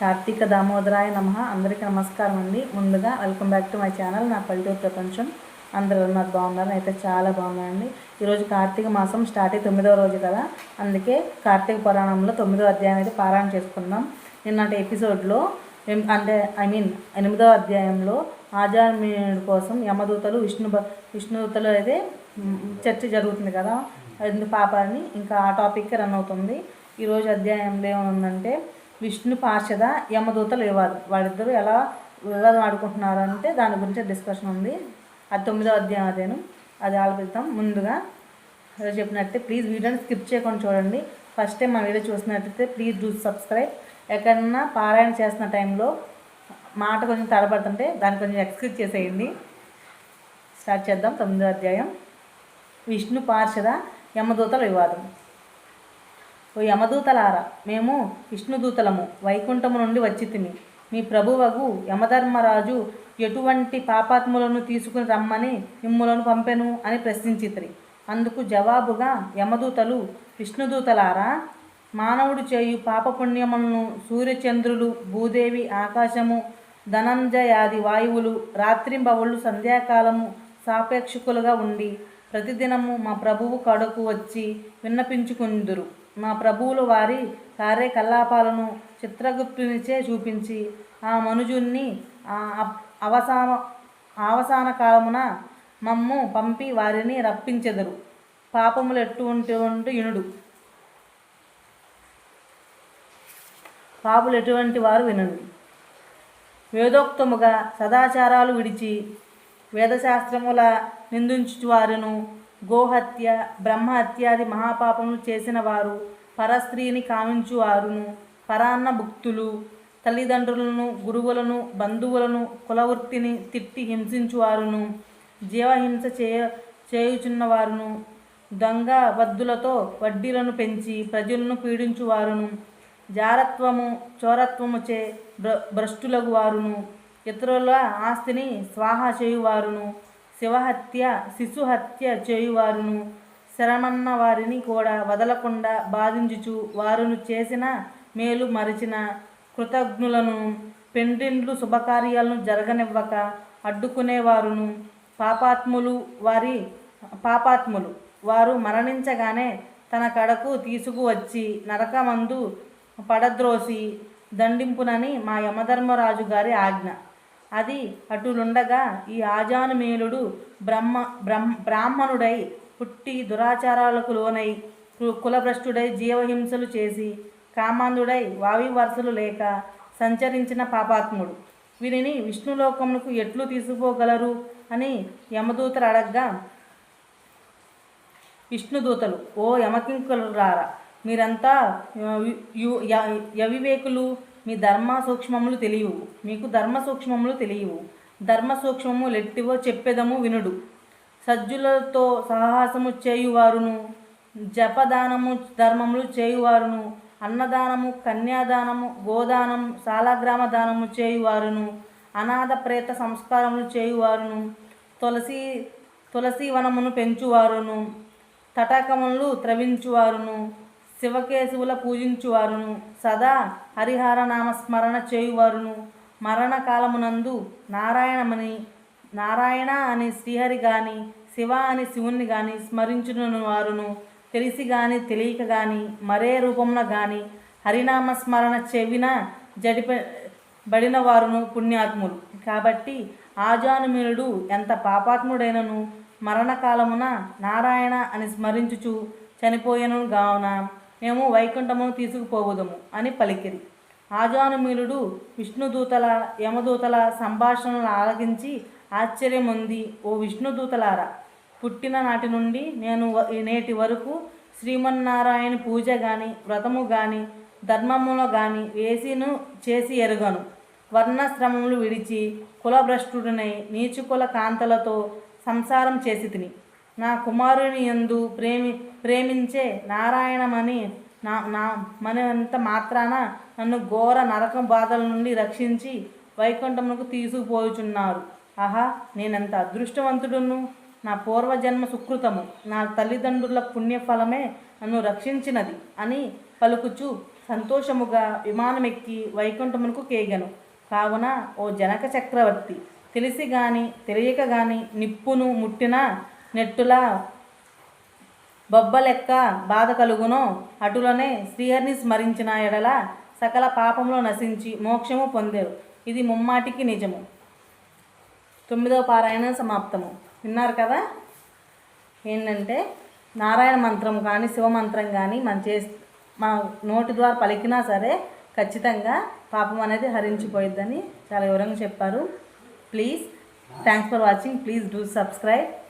కార్తీక దామోదరాయ నమ. అందరికీ నమస్కారం అండి. ముందుగా welcome back to my channel. నా పల్లెటూరు ప్రపంచం. అందరూ ఉన్నారు బాగున్నారు? అయితే చాలా బాగున్నాయండి ఈరోజు కార్తీక మాసం స్టార్ట్ అయ్యి తొమ్మిదవ రోజు కదా. అందుకే కార్తీక పురాణంలో తొమ్మిదవ అధ్యాయం అయితే పారాయణ చేసుకుందాం. నిన్నటి ఎపిసోడ్లో ఎం- అంటే ఐ మీన్ ఎనిమిదవ అధ్యాయంలో ఆజామీయుడి కోసం యమదూతలు విష్ణు విష్ణుదూతలు అయితే చర్చ జరుగుతుంది కదా. ఎందుకు పాపాన్ని ఇంకా ఆ టాపిక్ రన్ అవుతుంది. ఈరోజు అధ్యాయంలో ఏముందంటే విష్ణు పార్షద యమదూతలు వివాదం వాళ్ళిద్దరూ ఎలా వివాదం ఆడుకుంటున్నారు అంటే దాని గురించి డిస్కషన్ ఉంది. అది తొమ్మిదో అధ్యాయం అదేను. అది ఆలోచిద్దాం ముందుగా చెప్పినట్టే ప్లీజ్ వీడియోని స్కిప్ చేయకుండా చూడండి. ఫస్ట్ టైం మా వీడియో చూసినట్టయితే ప్లీజ్ డూ సబ్స్క్రైబ్ ఎక్కడన్నా పారాయణ చేస్తున్న టైంలో మాట కొంచెం తడబడుతుంటే దాన్ని కొంచెం ఎక్స్క్యూజ్ చేసేయండి. స్టార్ట్ చేద్దాం తొమ్మిదో అధ్యాయం. విష్ణు పార్షద యమదూతల వివాదం. ఓ యమదూతలారా మేము విష్ణుదూతలము వైకుంఠము నుండి వచ్చితిమి మీ ప్రభువగు యమధర్మరాజు ఎటువంటి పాపాత్ములను తీసుకుని రమ్మని మిమ్మలను పంపెను అని ప్రశ్నించిత్రి. అందుకు జవాబుగా యమదూతలు విష్ణుదూతలారా మానవుడు చేయు పాపపుణ్యములను సూర్యచంద్రులు భూదేవి ఆకాశము ధనంజయాది వాయువులు రాత్రింబవళ్ళు సంధ్యాకాలము సాపేక్షకులుగా ఉండి ప్రతిదినము మా ప్రభువు కడకు వచ్చి విన్నపించుకుందురు. మా ప్రభువులు వారి కార్యకలాపాలను చిత్రగుప్తునిచే చూపించి ఆ మనుజుణ్ణి అవసాన అవసాన కాలమున మమ్ము పంపి వారిని రప్పించెదరు. పాపములు ఎటువంటి ఇనుడు. పాపులు ఎటువంటి వారు వినండి. వేదోక్తముగా సదాచారాలు విడిచి వేదశాస్త్రముల నిందించు వారిను గోహత్య బ్రహ్మహత్యాది మహాపాపములు చేసిన వారు పరస్త్రీని కామించువారును పరాన్న భుక్తులు తల్లిదండ్రులను గురువులను బంధువులను కులవృత్తిని తిట్టి హింసించువారును. జీవహింస చేయ చేయుచున్నవారును. దొంగ వద్దులతో వడ్డీలను పెంచి ప్రజలను పీడించువారును. జారత్వము చోరత్వముచే భ్ర భ్రష్టులకు వారును ఇతరుల ఆస్తిని స్వాహ చేయువారును. శివహత్య శిశుహత్య చేయువారును. శరమన్న వారిని కూడా వదలకుండా బాధించుచు వారును చేసిన మేలు మరిచిన కృతజ్ఞులను పెండిండ్లు శుభకార్యాలను జరగనివ్వక అడ్డుకునేవారును. పాపాత్ములు వారి పాపాత్ములు వారు మరణించగానే తన కడకు తీసుకువచ్చి నరకమందు పడద్రోసి దండింపునని మా యమధర్మరాజు గారి ఆజ్ఞ. అది అటులుండగా ఈ ఆజానుమేలుడు బ్రహ్మ బ్రహ్మ బ్రాహ్మణుడై పుట్టి దురాచారాలకు లోనై కు- కులభ్రష్టుడై జీవహింసలు చేసి కామాంధుడై వావి వరుసలు లేక సంచరించిన పాపాత్ముడు. వీరిని విష్ణులోకమునకు ఎట్లు తీసుకుపోగలరు అని యమదూతలు అడగ్గా విష్ణుదూతలు ఓ యమకింకులు రారా మీరంతా యు- యవివేకులు మీ ధర్మ సూక్ష్మములు తెలియవు. మీకు ధర్మ సూక్ష్మములు తెలియవు. ధర్మ సూక్ష్మము లెట్టివో చెప్పెదము వినుడు. సజ్జులతో సాహసము చేయువారును జపదానము ధర్మములు చేయువారును అన్నదానము కన్యాదానము గోదానం శాలాగ్రామ దానము చేయువారును అనాథ ప్రేత సంస్కారములు చేయువారును తులసి తులసి వనమును పెంచువారును తటాకములు త్రవించువారును శివకేశవుల పూజించువారును. సదా హరిహర నామస్మరణ చేయువారును. మరణకాలమునందు నారాయణమని నారాయణ అని శ్రీహరి గాని శివ అని శివుణ్ణి గాని స్మరించును వారును. తెలిసి గాని తెలియక గాని మరే రూపమున గాని హరినామస్మరణ చెవిన జడిప బడిన వారును పుణ్యాత్ములు. కాబట్టి ఆజానుమీనుడు ఎంత పాపాత్ముడైనను మరణకాలమున నారాయణ అని స్మరించుచు చనిపోయెను గావున. మేము వైకుంఠమును తీసుకుపోవుదము అని పలికిరి. ఆజానుమీలుడు విష్ణుదూతల యమదూతల సంభాషణలు ఆలకించి ఆశ్చర్యముంది ఓ విష్ణుదూతలారా పుట్టిన నాటి నుండి నేను నేటి వరకు శ్రీమన్నారాయణ పూజ గాని వ్రతము గాని ధర్మములో గాని వేసిను చేసి ఎరుగను. వర్ణశ్రమములు విడిచి కులభ్రష్టుడినై నీచుకుల కాంతలతో సంసారం చేసి తిని. నా కుమారుని యందు ప్రేమి ప్రేమించే నారాయణమని నా నా మనంత మాత్రాన నన్ను ఘోర నరకం బాధల నుండి రక్షించి వైకుంఠమునకు తీసుకుపోచున్నారు. ఆహా నేనెంత అదృష్టవంతుడును? నా పూర్వజన్మ సుకృతము. నా తల్లిదండ్రుల పుణ్యఫలమే నన్ను రక్షించినది అని పలుకుచు సంతోషముగా విమానమెక్కి వైకుంఠమునకు కేగను. కావున ఓ జనక చక్రవర్తి తెలిసి గాని తెలియక గాని నిప్పును ముట్టిన నెట్టుల బొబ్బలెక్క బాధ కలుగునో. అటులనే శ్రీహరిని స్మరించిన ఎడల సకల పాపములు నశించి మోక్షము పొందేరు. ఇది ముమ్మాటికి నిజము. తొమ్మిదవ పారాయణ సమాప్తము. విన్నారు కదా? ఏంటంటే నారాయణ మంత్రం కానీ శివమంత్రం కానీ మనం చే మన నోటి ద్వారా పలికినా సరే ఖచ్చితంగా పాపం అనేది హరించిపోయిద్దని చాలా వివరంగా చెప్పారు. Please thanks for watching. Please do subscribe.